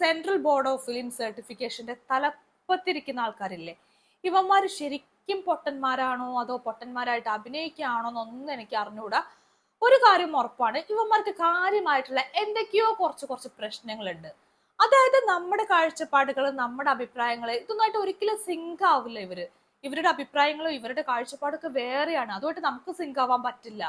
Central board of film സർട്ടിഫിക്കേഷന്റെ തലപ്പത്തിരിക്കുന്ന ആൾക്കാരില്ലേ? ഇവന്മാർ ശരിക്കും പൊട്ടന്മാരാണോ അതോ പൊട്ടന്മാരായിട്ട് അഭിനയിക്കുകയാണോ എന്നൊന്നും എനിക്ക് അറിഞ്ഞുകൂടാ ഒരു കാര്യം ഉറപ്പാണ് ഇവന്മാർക്ക് കാര്യമായിട്ടുള്ള എന്തൊക്കെയോ കുറച്ച് കുറച്ച് പ്രശ്നങ്ങളുണ്ട്. അതായത് നമ്മുടെ കാഴ്ചപ്പാടുകൾ നമ്മുടെ അഭിപ്രായങ്ങൾ ഇതൊന്നായിട്ട് ഒരിക്കലും സിങ്ക് ആവില്ല ഇവർ. ഇവരുടെ അഭിപ്രായങ്ങളും ഇവരുടെ കാഴ്ചപ്പാടൊക്കെ വേറെയാണ്. അതുമായിട്ട് നമുക്ക് സിങ്ക് ആവാൻ പറ്റില്ല.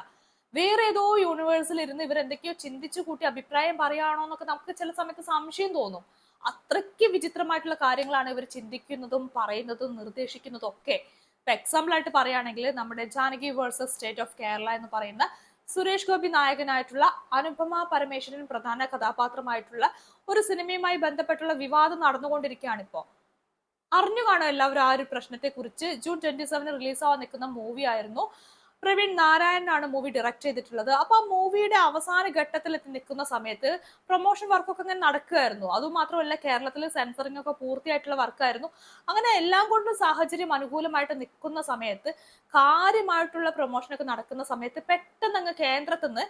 വേറെ ഏതോ യൂണിവേഴ്സിൽ ഇരുന്ന് ഇവർ എന്തൊക്കെയോ ചിന്തിച്ചു കൂട്ടി അഭിപ്രായം പറയുകയാണോ എന്നൊക്കെ നമുക്ക് ചില സമയത്ത് സംശയം തോന്നും. അത്രയ്ക്ക് വിചിത്രമായിട്ടുള്ള കാര്യങ്ങളാണ് ഇവർ ചിന്തിക്കുന്നതും പറയുന്നതും നിർദ്ദേശിക്കുന്നതും ഒക്കെ. ഇപ്പൊ എക്സാമ്പിൾ ആയിട്ട് പറയുകയാണെങ്കിൽ നമ്മുടെ Janaki versus state of Kerala എന്ന് പറയുന്ന സുരേഷ് ഗോപി നായകനായിട്ടുള്ള അനുപമ പരമേശ്വരൻ പ്രധാന കഥാപാത്രമായിട്ടുള്ള ഒരു സിനിമയുമായി ബന്ധപ്പെട്ടുള്ള വിവാദം നടന്നുകൊണ്ടിരിക്കുകയാണ് ഇപ്പോൾ അറിഞ്ഞു കാണും എല്ലാവരും ആ ഒരു പ്രശ്നത്തെ കുറിച്ച് ജൂൺ ട്വന്റി സെവന് റിലീസ് ആവാൻ നിൽക്കുന്ന മൂവി ആയിരുന്നു. പ്രവീൺ നാരായണനാണ് മൂവി ഡയറക്ട് ചെയ്തിട്ടുള്ളത്. അപ്പൊ ആ മൂവിയുടെ അവസാന ഘട്ടത്തിൽ എത്തി നിൽക്കുന്ന സമയത്ത് പ്രൊമോഷൻ വർക്കൊക്കെ ഇങ്ങനെ നടക്കുകയായിരുന്നു. അതുമാത്രമല്ല കേരളത്തിൽ സെൻസറിംഗ് ഒക്കെ പൂർത്തിയായിട്ടുള്ള വർക്കായിരുന്നു അങ്ങനെ എല്ലാം കൊണ്ടും സാഹചര്യം അനുകൂലമായിട്ട് നിൽക്കുന്ന സമയത്ത് കാര്യമായിട്ടുള്ള പ്രൊമോഷനൊക്കെ നടക്കുന്ന സമയത്ത് പെട്ടെന്ന് അങ്ങ് കേന്ദ്രത്തിൽ നിന്ന്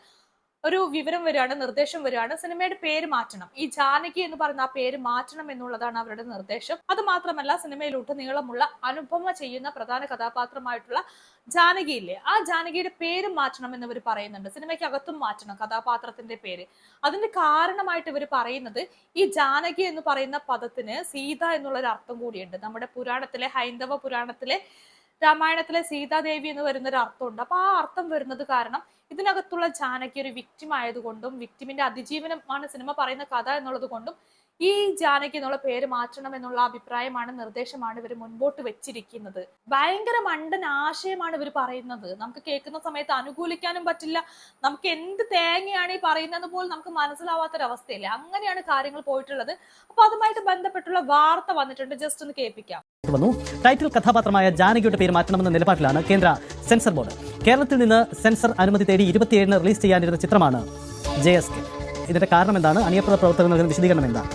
ഒരു വിവരം വരികയാണ് നിർദ്ദേശം വരികയാണ് സിനിമയുടെ പേര് മാറ്റണം. ഈ ജാനകി എന്ന് പറയുന്ന ആ പേര് മാറ്റണം എന്നുള്ളതാണ് അവരുടെ നിർദ്ദേശം. അത് മാത്രമല്ല സിനിമയിലോട്ട് നീളമുള്ള അനുപമ ചെയ്യുന്ന പ്രധാന കഥാപാത്രമായിട്ടുള്ള ജാനകി ഇല്ലേ? ആ ജാനകിയുടെ പേര് മാറ്റണം എന്ന് ഇവർ പറയുന്നുണ്ട്. സിനിമയ്ക്ക് അകത്തും മാറ്റണം കഥാപാത്രത്തിന്റെ പേര്. അതിന്റെ കാരണമായിട്ട് ഇവർ പറയുന്നത് ഈ ജാനകി എന്ന് പറയുന്ന പദത്തിന് സീത എന്നുള്ളൊരു അർത്ഥം കൂടിയുണ്ട്. നമ്മുടെ പുരാണത്തിലെ ഹൈന്ദവ പുരാണത്തിലെ രാമായണത്തിലെ സീതാദേവി എന്ന് വരുന്ന ഒരു അർത്ഥമുണ്ട്. അപ്പൊ ആ അർത്ഥം വരുന്നത് കാരണം ഇതിനകത്തുള്ള ജാനകി ഒരു വിക്റ്റിം ആയതുകൊണ്ടും വിക്റ്റിമിന്റെ അതിജീവനമാണ് സിനിമ പറയുന്ന കഥ എന്നുള്ളത് കൊണ്ടും ഈ ജാനകി എന്നുള്ള പേര് മാറ്റണം എന്നുള്ള അഭിപ്രായമാണ് നിർദ്ദേശമാണ് ഇവർ മുൻപോട്ട് വെച്ചിരിക്കുന്നത്. ഭയങ്കര മണ്ടൻ ആശയമാണ് ഇവർ പറയുന്നത്. നമുക്ക് കേൾക്കുന്ന സമയത്ത് അനുകൂലിക്കാനും പറ്റില്ല. നമുക്ക് എന്ത് തേങ്ങയാണ് ഈ പറയുന്നത് പോലും നമുക്ക് മനസ്സിലാവാത്തൊരവസ്ഥയില്ല. അങ്ങനെയാണ് കാര്യങ്ങൾ പോയിട്ടുള്ളത്. അപ്പൊ അതുമായിട്ട് ബന്ധപ്പെട്ടുള്ള വാർത്ത വന്നിട്ടുണ്ട്. ജസ്റ്റ് ഒന്ന് കേൾപ്പിക്കാം. വന്നു. ടൈറ്റിൽ കഥാപാത്രമായ ജാനകിയുടെ പേര് മാറ്റണമെന്ന നിലപാടിലാണ് കേന്ദ്ര സെൻസർ ബോർഡ്. കേരളത്തിൽ നിന്ന് സെൻസർ അനുമതി തേടി ഇരുപത്തിയേഴിന് റിലീസ് ചെയ്യാനിരുന്ന ചിത്രമാണ് ജെ എസ് കെ. ഇതിന്റെ കാരണം എന്താണ് അനിയപ്രദ പ്രവർത്തകർ നൽകുന്ന വിശദീകരണം എന്താണ്?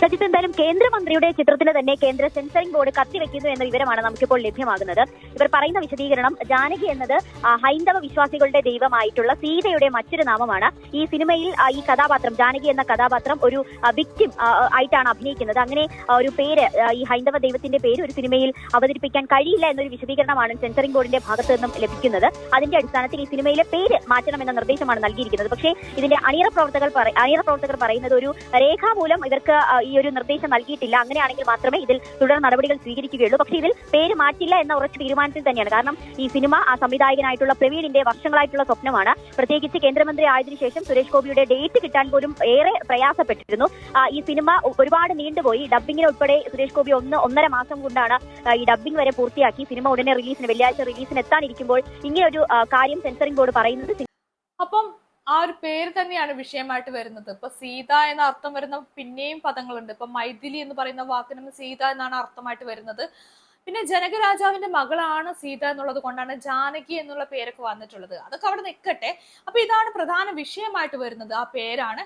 സജിത്ത് എന്തായാലും കേന്ദ്രമന്ത്രിയുടെ ചിത്രത്തിന് തന്നെ കേന്ദ്ര സെൻസറിംഗ് ബോർഡ് കത്തിവെക്കുന്നു എന്ന വിവരമാണ് നമുക്കിപ്പോൾ ലഭ്യമാകുന്നത്. ഇവർ പറയുന്ന വിശദീകരണം ജാനകി എന്നത് ഹൈന്ദവ വിശ്വാസികളുടെ ദൈവമായിട്ടുള്ള സീതയുടെ മറ്റൊരു നാമമാണ്. ഈ സിനിമയിൽ ഈ കഥാപാത്രം ജാനകി എന്ന കഥാപാത്രം ഒരു വിക്റ്റിം ആയിട്ടാണ് അഭിനയിക്കുന്നത്. അങ്ങനെ ഒരു പേര് ഈ ഹൈന്ദവ ദൈവത്തിന്റെ പേര് ഒരു സിനിമയിൽ അവതരിപ്പിക്കാൻ കഴിയില്ല എന്നൊരു വിശദീകരണമാണ് സെൻസറിംഗ് ബോർഡിന്റെ ഭാഗത്തു നിന്നും ലഭിക്കുന്നത്. അതിന്റെ അടിസ്ഥാനത്തിൽ ഈ സിനിമയിലെ പേര് മാറ്റണമെന്ന നിർദ്ദേശമാണ് നൽകിയിരിക്കുന്നത്. പക്ഷേ ഇതിന്റെ അണിയറ പ്രവർത്തകർ അണിയറ പ്രവർത്തകർ പറയുന്നത് ഒരു രേഖാമൂലം ഇവർക്ക് ഈ ഒരു നിർദ്ദേശം നൽകിയിട്ടില്ല. അങ്ങനെയാണെങ്കിൽ മാത്രമേ ഇതിൽ തുടർ നടപടികൾ സ്വീകരിക്കുകയുള്ളൂ. പക്ഷേ ഇതിൽ പേര് മാറ്റില്ല എന്ന ഉറച്ച തീരുമാനത്തിൽ തന്നെയാണ്. കാരണം ഈ സിനിമ ആ സംവിധായകനായിട്ടുള്ള പ്രവീണിന്റെ വർഷങ്ങളായിട്ടുള്ള സ്വപ്നമാണ്. പ്രത്യേകിച്ച് കേന്ദ്രമന്ത്രി ആയതിനു ശേഷം സുരേഷ് ഗോപിയുടെ ഡേറ്റ് കിട്ടാൻ പോലും ഏറെ പ്രയാസപ്പെട്ടിരുന്നു. ഈ സിനിമ ഒരുപാട് നീണ്ടുപോയി. ഡബ്ബിങ്ങിന് ഉൾപ്പെടെ സുരേഷ് ഗോപി ഒന്ന് ഒന്നര മാസം കൊണ്ടാണ് ഈ ഡബ്ബിംഗ് വരെ പൂർത്തിയാക്കി. സിനിമ ഉടനെ റിലീസിന് വെള്ളിയാഴ്ച റിലീസിന് എത്താനിരിക്കുമ്പോൾ ഒരു കാര്യം സെൻസറിംഗ് ബോർഡ് പറയുന്നത് അപ്പം ആ ഒരു പേര് തന്നെയാണ് വിഷയമായിട്ട് വരുന്നത്. ഇപ്പൊ സീത എന്ന അർത്ഥം വരുന്ന പിന്നെയും പദങ്ങളുണ്ട്. ഇപ്പൊ മൈഥിലി എന്ന് പറയുന്ന വാക്കിനും സീത എന്നാണ് അർത്ഥമായിട്ട് വരുന്നത്. പിന്നെ ജനകരാജാവിന്റെ മകളാണ് സീത എന്നുള്ളത് കൊണ്ടാണ് ജാനകി എന്നുള്ള പേരൊക്കെ വന്നിട്ടുള്ളത്. അതൊക്കെ അവിടെ നിൽക്കട്ടെ. അപ്പൊ ഇതാണ് പ്രധാന വിഷയമായിട്ട് വരുന്നത് ആ പേരാണ്.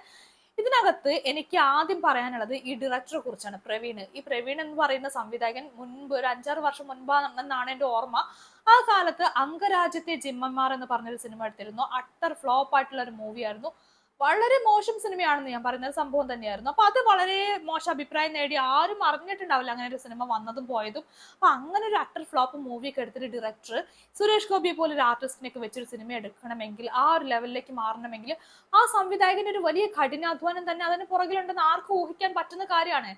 ഇതിനകത്ത് എനിക്ക് ആദ്യം പറയാനുള്ളത് ഈ ഡയറക്ടറെ കുറിച്ചാണ് പ്രവീൺ ഈ പ്രവീൺ എന്ന് പറയുന്ന സംവിധായകൻ മുൻപ് ഒരു അഞ്ചാറ് വർഷം മുൻപാണെന്നാണ് എന്റെ ഓർമ്മ. ആ കാലത്ത് അംഗരാജ്യത്തെ ജിമ്മന്മാർ എന്ന് പറഞ്ഞൊരു സിനിമ എടുത്തിരുന്നു. അട്ടർ ഫ്ലോപ്പ് ആയിട്ടുള്ള ഒരു മൂവി ആയിരുന്നു. വളരെ മോശം സിനിമയാണെന്ന് ഞാൻ പറയുന്ന ഒരു സംഭവം തന്നെയായിരുന്നു. അപ്പൊ അത് വളരെ മോശം അഭിപ്രായം നേടി ആരും അറിഞ്ഞിട്ടുണ്ടാവില്ല അങ്ങനെ ഒരു സിനിമ വന്നതും പോയതും. അപ്പൊ അങ്ങനെ ഒരു ആക്ടർ ഫ്ലോപ്പ് മൂവിയൊക്കെ എടുത്തിട്ട് ഡയറക്ടർ സുരേഷ് ഗോപിയെ പോലെ ഒരു ആർട്ടിസ്റ്റിനൊക്കെ വെച്ചൊരു സിനിമ എടുക്കണമെങ്കിൽ ആ ഒരു ലെവലിലേക്ക് മാറണമെങ്കിൽ ആ സംവിധായകന്റെ ഒരു വലിയ കഠിനാധ്വാനം തന്നെ അതിന് പുറകിലുണ്ടെന്ന് ആർക്കും ഊഹിക്കാൻ പറ്റുന്ന കാര്യമാണ്.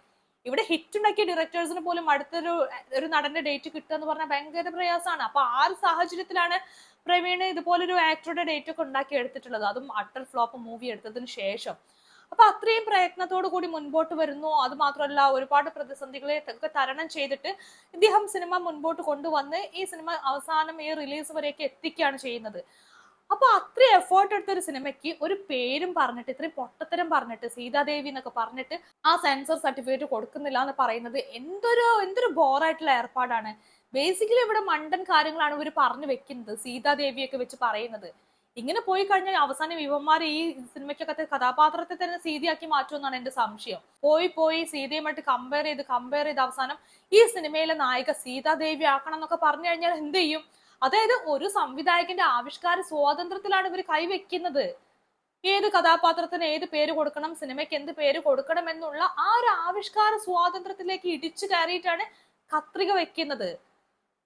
ഇവിടെ ഹിറ്റ് ഉണ്ടാക്കിയ ഡയറക്ടേഴ്സിന് പോലും അടുത്തൊരു ഒരു നടന്റെ ഡേറ്റ് കിട്ടുക എന്ന് പറഞ്ഞാൽ ഭയങ്കര പ്രയാസമാണ്. അപ്പൊ ആ ഒരു സാഹചര്യത്തിലാണ് പ്രവീണ് ഇതുപോലൊരു ആക്ടറുടെ ഡേറ്റ് ഒക്കെ ഉണ്ടാക്കി എടുത്തിട്ടുള്ളത്. അതും അട്ടർ ഫ്ലോപ്പ് മൂവി എടുത്തതിന് ശേഷം. അപ്പൊ അത്രയും പ്രയത്നത്തോടു കൂടി മുൻപോട്ട് വരുന്നു. അത് മാത്രമല്ല ഒരുപാട് പ്രതിസന്ധികളെ ഒക്കെ തരണം ചെയ്തിട്ട് ഇദ്ദേഹം സിനിമ മുൻപോട്ട് കൊണ്ടുവന്ന് ഈ സിനിമ അവസാനം ഈ റിലീസ് വരെയൊക്കെ എത്തിക്കുകയാണ് ചെയ്യുന്നത്. അപ്പൊ അത്രയും എഫേർട്ട് എടുത്ത ഒരു സിനിമയ്ക്ക് ഒരു പേരും പറഞ്ഞിട്ട് ഇത്രയും പൊട്ടത്തരം പറഞ്ഞിട്ട് സീതാദേവി എന്നൊക്കെ പറഞ്ഞിട്ട് ആ സെൻസർ സർട്ടിഫിക്കറ്റ് കൊടുക്കുന്നില്ല എന്ന് പറയുന്നത് എന്തൊരു എന്തൊരു ബോറായിട്ടുള്ള ഏർപ്പാടാണ്. ബേസിക്കലി ഇവിടെ മണ്ടൻ കാര്യങ്ങളാണ് ഇവർ പറഞ്ഞു വെക്കുന്നത്. സീതാദേവിയൊക്കെ വെച്ച് പറയുന്നത്. ഇങ്ങനെ പോയി കഴിഞ്ഞാൽ അവസാനം ഇവന്മാർ ഈ സിനിമയ്ക്കൊക്കെ കഥാപാത്രത്തെ തന്നെ സീതയാക്കി മാറ്റുമെന്നാണ് എന്റെ സംശയം. പോയി പോയി സീതയുമായിട്ട് കമ്പയർ ചെയ്ത് കമ്പയർ ചെയ്ത് അവസാനം ഈ സിനിമയിലെ നായിക സീതാദേവി ആക്കണം എന്നൊക്കെ പറഞ്ഞു കഴിഞ്ഞാൽ എന്ത് ചെയ്യും? അതായത് ഒരു സംവിധായകന്റെ ആവിഷ്കാര സ്വാതന്ത്ര്യത്തിലാണ് ഇവർ കൈവെക്കുന്നത് ഏത് കഥാപാത്രത്തിന് ഏത് പേര് കൊടുക്കണം സിനിമയ്ക്ക് എന്ത് പേര് കൊടുക്കണം എന്നുള്ള ആ ഒരു ആവിഷ്കാര സ്വാതന്ത്ര്യത്തിലേക്ക് ഇടിച്ചു കയറിയിട്ടാണ് കത്രിക വെക്കുന്നത്.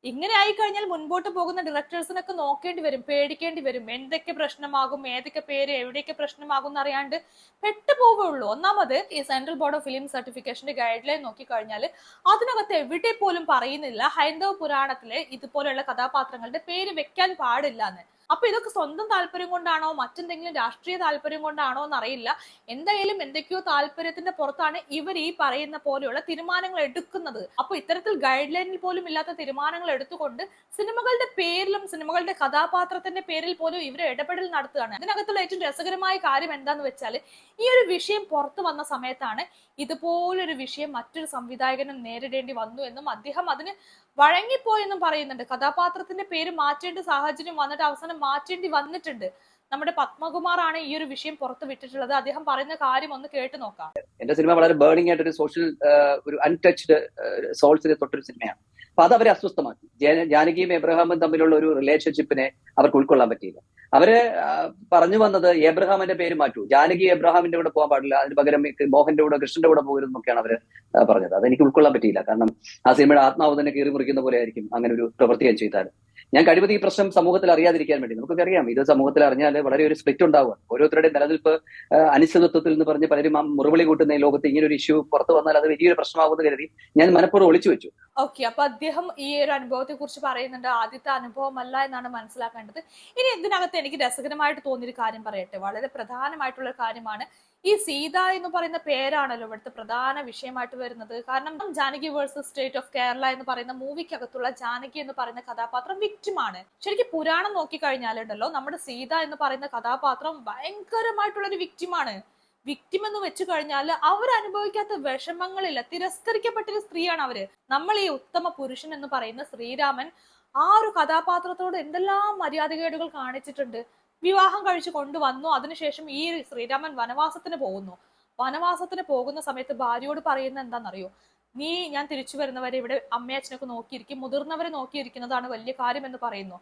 ഇങ്ങനെ ആയി കഴിഞ്ഞാൽ മുൻപോട്ട് പോകുന്ന ഡയറക്ടേഴ്സിനൊക്കെ നോക്കേണ്ടി വരും പേടിക്കേണ്ടി വരും. എന്തൊക്കെ പ്രശ്നമാകും ഏതൊക്കെ പേര് എവിടെയൊക്കെ പ്രശ്നമാകും എന്നറിയാണ്ട് പെട്ടുപോവുള്ളൂ ഒന്നാമത് ഈ സെൻട്രൽ ബോർഡ് ഓഫ് ഫിലിം സർട്ടിഫിക്കേഷന്റെ ഗൈഡ് ലൈൻ നോക്കിക്കഴിഞ്ഞാൽ അതിനകത്ത് എവിടെ പോലും പറയുന്നില്ല ഹൈന്ദവ പുരാണത്തിലെ ഇതുപോലെയുള്ള കഥാപാത്രങ്ങളുടെ പേര് വെക്കാൻ പാടില്ല എന്ന് അപ്പൊ ഇതൊക്കെ സ്വന്തം താല്പര്യം കൊണ്ടാണോ? മറ്റെന്തെങ്കിലും രാഷ്ട്രീയ താല്പര്യം കൊണ്ടാണോ എന്നറിയില്ല. എന്തായാലും എന്തൊക്കെയോ താല്പര്യത്തിന്റെ പുറത്താണ് ഇവർ ഈ പറയുന്ന പോലെയുള്ള തീരുമാനങ്ങൾ എടുക്കുന്നത്. അപ്പൊ ഇത്തരത്തിൽ ഗൈഡ് ലൈനിൽ പോലും ഇല്ലാത്ത തീരുമാനങ്ങൾ എടുത്തുകൊണ്ട് സിനിമകളുടെ പേരിലും സിനിമകളുടെ കഥാപാത്രത്തിന്റെ പേരിൽ പോലും ഇവർ ഇടപെടൽ നടത്തുകയാണ്. ഇതിനകത്തുള്ള ഏറ്റവും രസകരമായ കാര്യം എന്താന്ന് വെച്ചാൽ ഈ ഒരു വിഷയം പുറത്തു വന്ന സമയത്താണ് ഇതുപോലൊരു വിഷയം മറ്റൊരു സംവിധായകനും നേരിടേണ്ടി വന്നു എന്നും അദ്ദേഹം അതിന് വഴങ്ങിപ്പോയെന്നും പറയുന്നുണ്ട്. കഥാപാത്രത്തിന്റെ പേര് മാറ്റേണ്ട സാഹചര്യം വന്നിട്ട് അവസാനം മാറ്റേണ്ടി വന്നിട്ടുണ്ട്. നമ്മുടെ പത്മകുമാർ ആണ് ഈ ഒരു വിഷയം പുറത്തു വിട്ടിട്ടുള്ളത്. അദ്ദേഹം പറയുന്ന കാര്യം ഒന്ന് കേട്ടു നോക്കാം. എന്റെ സിനിമ വളരെ ബേണിംഗ് ആയിട്ട് ഒരു സോഷ്യൽ ഒരു അൺടച്ച്ഡ് സോൾസിനെ തൊട്ടൊരു സിനിമയാണ്. അപ്പൊ അത് അവരെ അസ്വസ്ഥമാക്കി. ജാനകിയും എബ്രഹാമും തമ്മിലുള്ള ഒരു റിലേഷൻഷിപ്പിനെ അവർക്ക് ഉൾക്കൊള്ളാൻ പറ്റിയില്ല. അവർ പറഞ്ഞു വന്നത് എബ്രഹാമിന്റെ പേര് മാറ്റൂ. ജാനകി എബ്രഹാമിന്റെ കൂടെ പോകാൻ പാടില്ല. അതിന് പകരം മോഹന്റെ കൂടെ കൃഷ്ണന്റെ കൂടെ പോകരുതെന്നൊക്കെയാണ് അവർ പറഞ്ഞത്. അതെനിക്ക് ഉൾക്കൊള്ളാൻ പറ്റിയില്ല. കാരണം ആ സിനിമയുടെ ആത്മാവ് തന്നെ കീറി മുറിക്കുന്ന പോലെ ആയിരിക്കും അങ്ങനെ ഒരു പ്രവൃത്തി ചെയ്താൽ ഞാൻ കഴിവത് ഈ പ്രശ്നം സമൂഹത്തിൽ അറിയാതിരിക്കാൻ വേണ്ടി. നമുക്കൊക്കെ അറിയാം. ഇത് സമൂഹത്തിൽ അറിഞ്ഞാൽ വളരെ ഒരു സ്പ്ലിറ്റ് ഉണ്ടാവുക ഓരോരുത്തരുടെയും നിലനിൽപ്പ് അനിശ്ചിതത്വത്തിൽ എന്ന് പറഞ്ഞ് പലരും ആ മുറിവിളി കൂട്ടുന്ന ഈ ലോകത്ത് ഇങ്ങനെ ഒരു ഇഷ്യൂ പുറത്തു വന്നാൽ അത് വലിയൊരു പ്രശ്നമാകുമെന്ന് കരുതി ഞാൻ മനഃപൂർവം ഒളിച്ചു വെച്ചു. ഓക്കെ അപ്പൊ അദ്ദേഹം ഈ ഒരു അനുഭവത്തെ കുറിച്ച് പറയുന്നുണ്ട്. ആദ്യത്തെ അനുഭവമല്ല എന്നാണ് മനസ്സിലാക്കേണ്ടത്. ഇനി ഇതിനകത്ത് എനിക്ക് രസകരമായിട്ട് തോന്നിയൊരു കാര്യം പറയട്ടെ. വളരെ പ്രധാനമായിട്ടുള്ള കാര്യമാണ് ഈ സീത എന്ന് പറയുന്ന പേരാണല്ലോ ഇവിടുത്തെ പ്രധാന വിഷയമായിട്ട് വരുന്നത്. കാരണം Janaki versus state of Kerala എന്ന് പറയുന്ന മൂവിക്കകത്തുള്ള ജാനകി എന്ന് പറയുന്ന കഥാപാത്രം വിക്റ്റിമാണ് ശരിക്കും പുരാണം നോക്കിക്കഴിഞ്ഞാലുണ്ടല്ലോ നമ്മുടെ സീത എന്ന് പറയുന്ന കഥാപാത്രം ഭയങ്കരമായിട്ടുള്ള ഒരു വിക്റ്റിമാണ് വിക്റ്റിം എന്ന് വെച്ചു കഴിഞ്ഞാൽ അവർ അനുഭവിക്കാത്ത വിഷമങ്ങളില്ല തിരസ്കരിക്കപ്പെട്ടൊരു സ്ത്രീയാണ് അവർ. നമ്മൾ ഈ ഉത്തമ പുരുഷൻ എന്ന് പറയുന്ന ശ്രീരാമൻ ആ ഒരു കഥാപാത്രത്തോട് എന്തെല്ലാം മര്യാദകേടുകൾ കാണിച്ചിട്ടുണ്ട്. വിവാഹം കഴിച്ചു കൊണ്ടുവന്നു. അതിനുശേഷം ഈ ശ്രീരാമൻ വനവാസത്തിന് പോകുന്നു. വനവാസത്തിന് പോകുന്ന സമയത്ത് ഭാര്യയോട് പറയുന്ന എന്താണെന്നറിയോ? നീ ഞാൻ തിരിച്ചു വരുന്നവരെ ഇവിടെ അമ്മയച്ഛനൊക്കെ നോക്കിയിരിക്കും. മുതിർന്നവരെ നോക്കിയിരിക്കുന്നതാണ് വലിയ കാര്യം എന്ന് പറയുന്നു.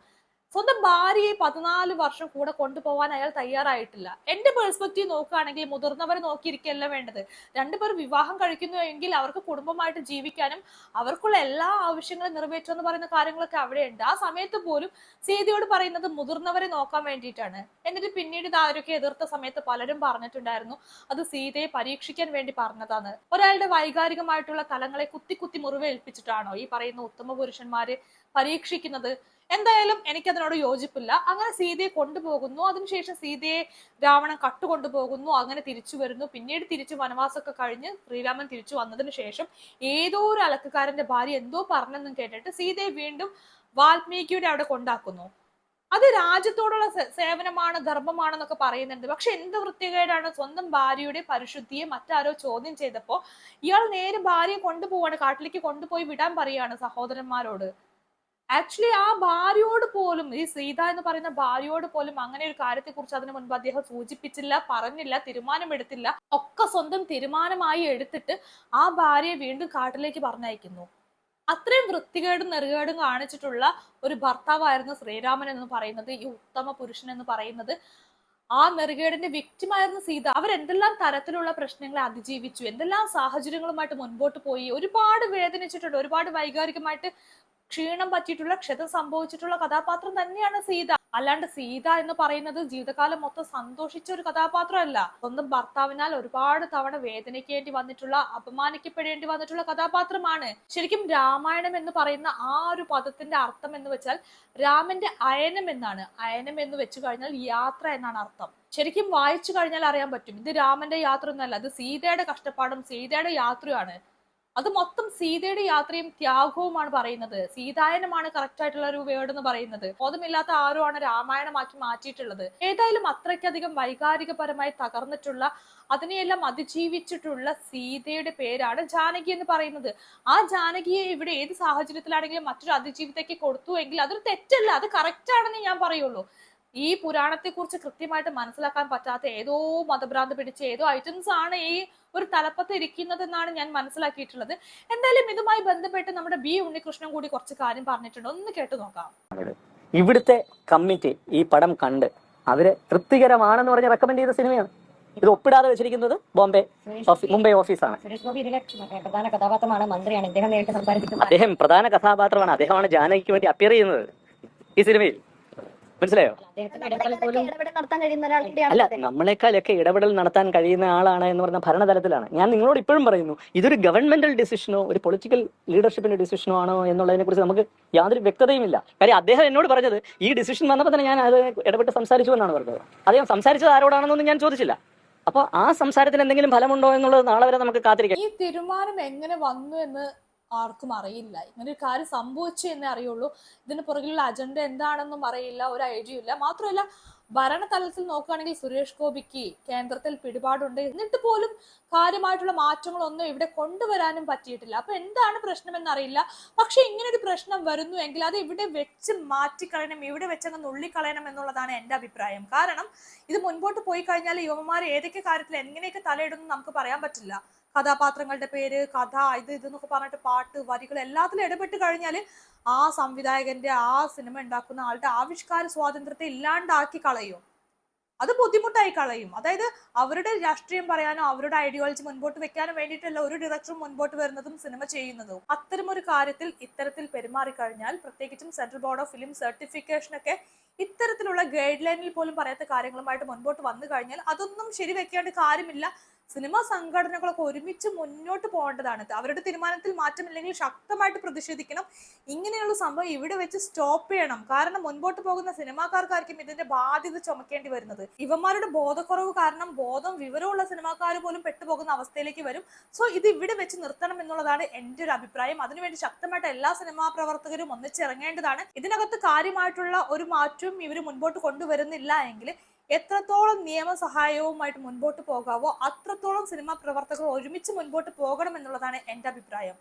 സ്വന്തം ഭാര്യയെ പതിനാല് വർഷം കൂടെ കൊണ്ടുപോകാൻ അയാൾ തയ്യാറായിട്ടില്ല. എന്റെ പേഴ്സ്പെക്റ്റീവ് നോക്കുകയാണെങ്കിൽ മുതിർന്നവരെ നോക്കിയിരിക്കുകയല്ല വേണ്ടത്. രണ്ടുപേർ വിവാഹം കഴിക്കുന്നു എങ്കിൽ അവർക്ക് കുടുംബമായിട്ട് ജീവിക്കാനും അവർക്കുള്ള എല്ലാ ആവശ്യങ്ങളും നിറവേറ്റുക എന്ന് പറയുന്ന കാര്യങ്ങളൊക്കെ അവിടെയുണ്ട്. ആ സമയത്ത് പോലും സീതയോട് പറയുന്നത് മുതിർന്നവരെ നോക്കാൻ വേണ്ടിയിട്ടാണ്. എന്നിട്ട് പിന്നീട് ആരൊക്കെ എതിർത്ത സമയത്ത് പലരും പറഞ്ഞിട്ടുണ്ടായിരുന്നു. അത് സീതയെ പരീക്ഷിക്കാൻ വേണ്ടി പറഞ്ഞതാണ്. ഒരാളുടെ വൈകാരികമായിട്ടുള്ള തലങ്ങളെ കുത്തി കുത്തി മുറിവേൽപ്പിച്ചിട്ടാണോ ഈ പറയുന്ന ഉത്തമ പുരുഷന്മാര് പരീക്ഷിക്കുന്നത്? എന്തായാലും എനിക്ക് അതിനോട് യോജിപ്പില്ല. അങ്ങനെ സീതയെ കൊണ്ടുപോകുന്നു. അതിനുശേഷം സീതയെ രാവണൻ കട്ടുകൊണ്ടുപോകുന്നു. അങ്ങനെ തിരിച്ചു വരുന്നു. പിന്നീട് തിരിച്ചു വനവാസമൊക്കെ കഴിഞ്ഞ് ശ്രീരാമൻ തിരിച്ചു വന്നതിന് ശേഷം ഏതോ ഒരു അലക്കുകാരന്റെ ഭാര്യ എന്തോ പറഞ്ഞെന്നും കേട്ടിട്ട് സീതയെ വീണ്ടും വാൽമീകിയുടെ അവിടെ കൊണ്ടാക്കുന്നു. അത് രാജ്യത്തോടുള്ള സേവനമാണ് ധർമ്മമാണെന്നൊക്കെ പറയുന്നുണ്ട്. പക്ഷെ എന്ത് വൃത്തികേടാണ് സ്വന്തം ഭാര്യയുടെ പരിശുദ്ധിയെ മറ്റാരോ ചോദ്യം ചെയ്തപ്പോ ഇയാൾ നേരെ ഭാര്യയെ കൊണ്ടുപോവാണ് കാട്ടിലേക്ക് കൊണ്ടുപോയി വിടാൻ പറയാണ് സഹോദരന്മാരോട്. ആക്ച്വലി ആ ഭാര്യയോട് പോലും ഈ സീത എന്ന് പറയുന്ന ഭാര്യയോട് പോലും അങ്ങനെ ഒരു കാര്യത്തെ കുറിച്ച് അതിനു മുൻപ് അദ്ദേഹം സൂചിപ്പിച്ചില്ല പറഞ്ഞില്ല തീരുമാനമെടുത്തില്ല. ഒക്കെ സ്വന്തം തീരുമാനമായി എടുത്തിട്ട് ആ ഭാര്യയെ വീണ്ടും കാട്ടിലേക്ക് പറഞ്ഞയക്കുന്നു. അത്രയും വൃത്തികേടും നെറുകേടും കാണിച്ചിട്ടുള്ള ഒരു ഭർത്താവായിരുന്നു ശ്രീരാമൻ എന്ന് പറയുന്നത് ഈ ഉത്തമ പുരുഷൻ എന്ന് പറയുന്നത്. ആ നെറുകേടിന്റെ വ്യക്തിമായിരുന്നു സീത. അവരെന്തെല്ലാം തരത്തിലുള്ള പ്രശ്നങ്ങളെ അതിജീവിച്ചു എന്തെല്ലാം സാഹചര്യങ്ങളുമായിട്ട് മുൻപോട്ട് പോയി ഒരുപാട് വേദനിച്ചിട്ടുണ്ട് ഒരുപാട് വൈകാരികമായിട്ട് ക്ഷീണം പറ്റിയിട്ടുള്ള ക്ഷതം സംഭവിച്ചിട്ടുള്ള കഥാപാത്രം തന്നെയാണ് സീത. അല്ലാണ്ട് സീത എന്ന് പറയുന്നത് ജീവിതകാലം മൊത്തം സന്തോഷിച്ച ഒരു കഥാപാത്രമല്ല. സ്വന്തം ഭർത്താവിനാൽ ഒരുപാട് തവണ വേദനിക്കേണ്ടി വന്നിട്ടുള്ള അപമാനിക്കപ്പെടേണ്ടി വന്നിട്ടുള്ള കഥാപാത്രമാണ്. ശരിക്കും രാമായണം എന്ന് പറയുന്ന ആ ഒരു പദത്തിന്റെ അർത്ഥം എന്ന് വെച്ചാൽ രാമന്റെ അയനം എന്നാണ്. അയനം എന്ന് വെച്ചു കഴിഞ്ഞാൽ യാത്ര എന്നാണ് അർത്ഥം. ശരിക്കും വായിച്ചു കഴിഞ്ഞാൽ അറിയാൻ പറ്റും. ഇത് രാമന്റെ യാത്ര ഒന്നല്ല അത് സീതയുടെ കഷ്ടപ്പാടും സീതയുടെ യാത്രയാണ് അത് മൊത്തം സീതയുടെ യാത്രയും ത്യാഗവുമാണ് പറയുന്നത്. സീതായനമാണ് കറക്റ്റ് ആയിട്ടുള്ള ഒരു വേർഡ് എന്ന് പറയുന്നത്. ബോധമില്ലാത്ത ആരുമാണ് രാമായണമാക്കി മാറ്റിയിട്ടുള്ളത്. ഏതായാലും അത്രയ്ക്കധികം വൈകാരികപരമായി തകർന്നിട്ടുള്ള അതിനെയെല്ലാം അതിജീവിച്ചിട്ടുള്ള സീതയുടെ പേരാണ് ജാനകി എന്ന് പറയുന്നത്. ആ ജാനകിയെ ഇവിടെ ഏത് സാഹചര്യത്തിലാണെങ്കിലും മറ്റൊരു അതിജീവിതയ്ക്ക് കൊടുത്തു എങ്കിൽ അതൊരു തെറ്റല്ല അത് കറക്റ്റ് ആണെന്ന് ഞാൻ പറയുള്ളൂ. ഈ പുരാണത്തെ കുറിച്ച് കൃത്യമായിട്ട് മനസ്സിലാക്കാൻ പറ്റാത്ത ഏതോ മതഭ്രാന്ത് പിടിച്ച ഏതോ ഐറ്റംസ് ആണ് ഈ ഒരു തലപ്പത്ത് ഇരിക്കുന്നതെന്നാണ് ഞാൻ മനസ്സിലാക്കിയിട്ടുള്ളത്. എന്തായാലും ഇതുമായി ബന്ധപ്പെട്ട് നമ്മുടെ ബി ഉണ്ണികൃഷ്ണൻ കൂടി കുറച്ച് കാര്യം പറഞ്ഞിട്ടുണ്ട്. ഒന്ന് കേട്ടു നോക്കാം. ഇവിടുത്തെ കമ്മിറ്റി ഈ പടം കണ്ട് അവർ തൃപ്തികരമാണെന്ന് പറഞ്ഞ് റെക്കമെൻഡ് ചെയ്ത സിനിമയാണ്. ഇത് ഒപ്പിടാതെ വെച്ചിരിക്കുന്നത് ബോംബെ മുംബൈ ഓഫീസാണ്. പ്രധാന കഥാപാത്രമാണ് മന്ത്രിയാണ്. നേരിട്ട് അദ്ദേഹം പ്രധാന കഥാപാത്രമാണ്. അദ്ദേഹമാണ് ജാനകിക്ക് വേണ്ടി അപ്പിയർ ചെയ്യുന്നത് ഈ സിനിമയിൽ. മനസ്സിലായോ? അല്ല നമ്മളെക്കാളൊക്കെ ഇടപെടൽ നടത്താൻ കഴിയുന്ന ആളാണ് എന്ന് പറഞ്ഞ ഭരണതലത്തിലാണ്. ഞാൻ നിങ്ങളോട് ഇപ്പോഴും പറയുന്നു ഇതൊരു ഗവൺമെന്റൽ ഡിസിഷനോ ഒരു പൊളിറ്റിക്കൽ ലീഡർഷിപ്പിന്റെ ഡിസിഷനോ ആണോ എന്നുള്ളതിനെ കുറിച്ച് നമുക്ക് യാതൊരു വ്യക്തതയും ഇല്ല. കാര്യം അദ്ദേഹം എന്നോട് പറഞ്ഞത് ഈ ഡിസിഷൻ വന്നപ്പോൾ തന്നെ ഞാൻ അത് ഇടപെട്ട് സംസാരിച്ചു എന്നാണ് പറഞ്ഞത്. അദ്ദേഹം സംസാരിച്ചത് ആരോടാണെന്നൊന്നും ഞാൻ ചോദിച്ചില്ല. അപ്പൊ ആ സംസാരത്തിന് എന്തെങ്കിലും ഫലമുണ്ടോ എന്നുള്ളത് നാളെ വരെ നമുക്ക് കാത്തിരിക്കാം. ഈ തീരുമാനം എങ്ങനെ വന്നു എന്ന് ആർക്കും അറിയില്ല. ഇങ്ങനെ ഒരു കാര്യം സംഭവിച്ചു എന്നേ അറിയുള്ളൂ. ഇതിന് പുറകിലുള്ള അജണ്ട എന്താണെന്നും അറിയില്ല ഒരു ഐഡിയ ഇല്ല. മാത്രമല്ല ഭരണതലത്തിൽ നോക്കുകയാണെങ്കിൽ സുരേഷ് ഗോപിക്ക് കേന്ദ്രത്തിൽ പിടിപാടുണ്ട്. എന്നിട്ട് പോലും കാര്യമായിട്ടുള്ള മാറ്റങ്ങളൊന്നും ഇവിടെ കൊണ്ടുവരാനും പറ്റിയിട്ടില്ല. അപ്പൊ എന്താണ് പ്രശ്നമെന്നറിയില്ല. പക്ഷെ ഇങ്ങനെ ഒരു പ്രശ്നം വരുന്നു എങ്കിൽ അത് ഇവിടെ വെച്ച് മാറ്റിക്കളയണം ഇവിടെ വെച്ച് അങ്ങ് നുള്ളിക്കളയണം എന്നുള്ളതാണ് എന്റെ അഭിപ്രായം. കാരണം ഇത് മുൻപോട്ട് പോയി കഴിഞ്ഞാൽ യുവമാർ ഏതൊക്കെ കാര്യത്തിൽ എങ്ങനെയൊക്കെ തലയിടുന്നു നമുക്ക് പറയാൻ പറ്റില്ല. കഥാപാത്രങ്ങളുടെ പേര് കഥ ഇത് ഇതെന്നൊക്കെ പറഞ്ഞിട്ട് പാട്ട് വരികൾ എല്ലാത്തിലും ഇടപെട്ട് കഴിഞ്ഞാൽ ആ സംവിധായകന്റെ ആ സിനിമ ഉണ്ടാക്കുന്ന ആളുടെ ആവിഷ്കാര സ്വാതന്ത്ര്യത്തെ ഇല്ലാണ്ടാക്കി കളയും. അത് ബുദ്ധിമുട്ടായി കളയും. അതായത് അവരുടെ രാഷ്ട്രീയം പറയാനോ അവരുടെ ഐഡിയോളജി മുൻപോട്ട് വെക്കാനോ വേണ്ടിയിട്ടല്ല ഒരു ഡയറക്ടറും മുൻപോട്ട് വരുന്നതും സിനിമ ചെയ്യുന്നതും. അത്തരമൊരു കാര്യത്തിൽ ഇത്തരത്തിൽ പെരുമാറിക്കഴിഞ്ഞാൽ പ്രത്യേകിച്ചും central board of film certification ഒക്കെ ഇത്തരത്തിലുള്ള ഗൈഡ് ലൈനിൽ പോലും പറയാത്ത കാര്യങ്ങളുമായിട്ട് മുൻപോട്ട് വന്നു കഴിഞ്ഞാൽ അതൊന്നും ശരി ശരിവെക്കേണ്ട കാര്യമില്ല. സിനിമാ സംഘടനകളൊക്കെ ഒരുമിച്ച് മുന്നോട്ട് പോകേണ്ടതാണ്. അവരുടെ തീരുമാനത്തിൽ മാറ്റമില്ലെങ്കിൽ ശക്തമായിട്ട് പ്രതിഷേധിക്കണം. ഇങ്ങനെയുള്ള സംഭവം ഇവിടെ വെച്ച് സ്റ്റോപ്പ് ചെയ്യണം. കാരണം മുൻപോട്ട് പോകുന്ന സിനിമാക്കാർക്കായിരിക്കും ഇതിന്റെ ബാധ്യത ചുമക്കേണ്ടി വരുന്നത്. ഇവന്മാരുടെ ബോധക്കുറവ് കാരണം ബോധം വിവരമുള്ള സിനിമാക്കാർ പോലും പെട്ടുപോകുന്ന അവസ്ഥയിലേക്ക് വരും. സോ ഇത് ഇവിടെ വെച്ച് നിർത്തണം എന്നുള്ളതാണ് എന്റെ ഒരു അഭിപ്രായം. അതിനുവേണ്ടി ശക്തമായിട്ട് എല്ലാ സിനിമാ പ്രവർത്തകരും ഒന്നിച്ചിറങ്ങേണ്ടതാണ്. ഇതിനകത്ത് കാര്യമായിട്ടുള്ള ഒരു മാറ്റവും ഇവർ മുൻപോട്ട് കൊണ്ടുവരുന്നില്ല എങ്കിൽ എത്രത്തോളം നിയമസഹായവുമായിട്ട് മുൻപോട്ട് പോകാവോ അത്രത്തോളം സിനിമാ പ്രവർത്തകർ ഒരുമിച്ച് മുൻപോട്ട് പോകണം എന്നുള്ളതാണ് എന്റെ അഭിപ്രായം.